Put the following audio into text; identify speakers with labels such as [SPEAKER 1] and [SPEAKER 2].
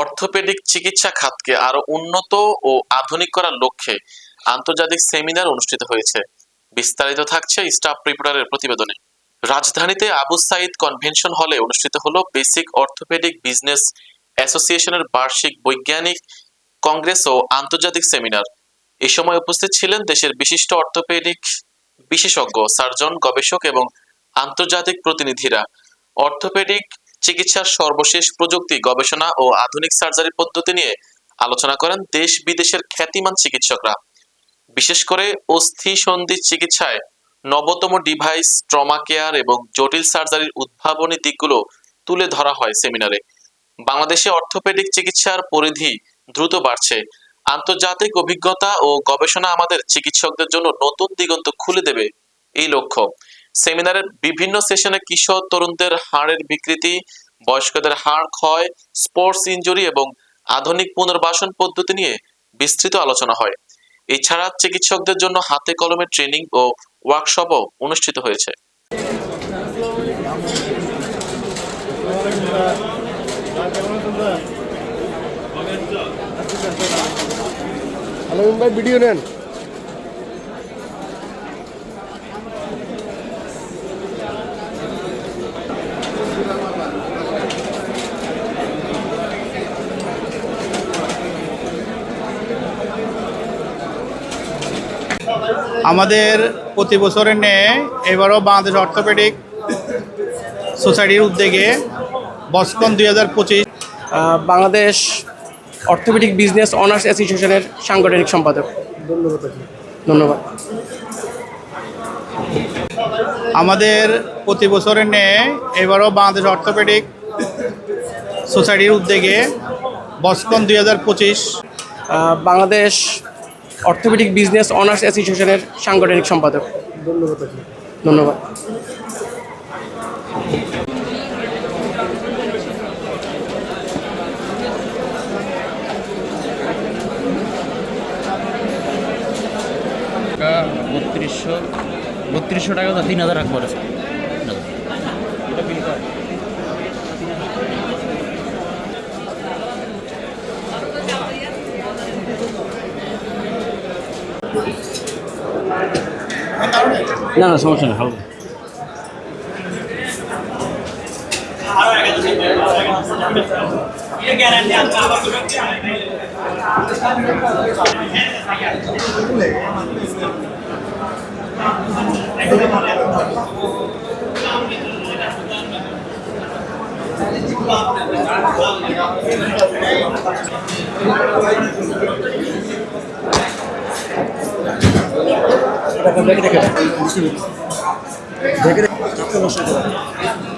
[SPEAKER 1] Orthopaedic চিকিৎসা খাতকে আরও উন্নত ও আধুনিক করার লক্ষ্যে আন্তর্জাতিক সেমিনার অনুষ্ঠিত হয়েছে। বিস্তারিত থাকছে স্টাফ রিপোর্টারের প্রতিবেদনে। রাজধানীতে আবু সাইদ কনভেনশন হলে অনুষ্ঠিত হলো বেসিক অর্থোপেডিক বিজনেস অ্যাসোসিয়েশনের বার্ষিক বৈজ্ঞানিক কংগ্রেস ও আন্তর্জাতিক সেমিনার। এই সময় উপস্থিত ছিলেন দেশের বিশিষ্ট অর্থোপেডিক বিশেষজ্ঞ, সার্জন, গবেষক এবং আন্তর্জাতিক প্রতিনিধিরা। অর্থোপেডিক চিকিৎসার সর্বশেষ প্রযুক্তি, গবেষণা ও আধুনিক সার্জারি পদ্ধতি নিয়ে আলোচনা করেন দেশ বিদেশের খ্যাতিমান চিকিৎসকরা। বিশেষ করে অস্থি সন্ধি চিকিৎসায় নবতম ডিভাইস ট্রমা কেয়ার এবং জটিল সার্জারির উদ্ভাবনী দিকগুলো তুলে ধরা হয় সেমিনারে। বাংলাদেশে অর্থোপেডিক চিকিৎসার পরিধি দ্রুত বাড়ছে। আন্তর্জাতিক অভিজ্ঞতা ও গবেষণা আমাদের চিকিৎসকদের জন্য নতুন দিগন্ত খুলে দেবে এই লক্ষ্য। সেমিনারের বিভিন্ন সেশনে কিশোর তরুণদের হাড়ের বিকৃতি, বয়স্কদের হাড় ক্ষয়, স্পোর্টস ইঞ্জুরি এবং আধুনিক পুনর্বাসন পদ্ধতি নিয়ে বিস্তৃত আলোচনা হয়। এছাড়া চিকিৎসকদের জন্য হাতে কলমে ট্রেনিং ও ওয়ার্কশপও অনুষ্ঠিত হয়েছে।
[SPEAKER 2] ভিডিও নেন।
[SPEAKER 3] আমাদের প্রতি বছরের ন্যায় এবারও বাংলাদেশ অর্থোপেডিক সোসাইটির উদ্যোগে বসকন দুই হাজার পঁচিশ
[SPEAKER 4] বাংলাদেশ অর্থোপেডিক বিজনেস অনার্স অ্যাসোসিয়েশনের সাংগঠনিক সম্পাদক।
[SPEAKER 2] ধন্যবাদ।
[SPEAKER 4] ধন্যবাদ
[SPEAKER 3] আমাদের প্রতি বছরের ন্যায় এবারও বাংলাদেশ অর্থোপেডিক সোসাইটির উদ্যোগে বসকন দুই হাজার পঁচিশ।
[SPEAKER 4] বাংলাদেশ অর্থোপেডিক বিজনেস অনার্স অ্যাসোসিয়েশনের সাংগঠনিক সম্পাদক।
[SPEAKER 2] ধন্যবাদ
[SPEAKER 4] ধন্যবাদ।
[SPEAKER 5] টাকা বত্রিশশো বত্রিশশো টাকা তো তিন হাজার রাখব না না সমস্যা নেই হালকা
[SPEAKER 2] দেখে দেখে। দেখে দেখে।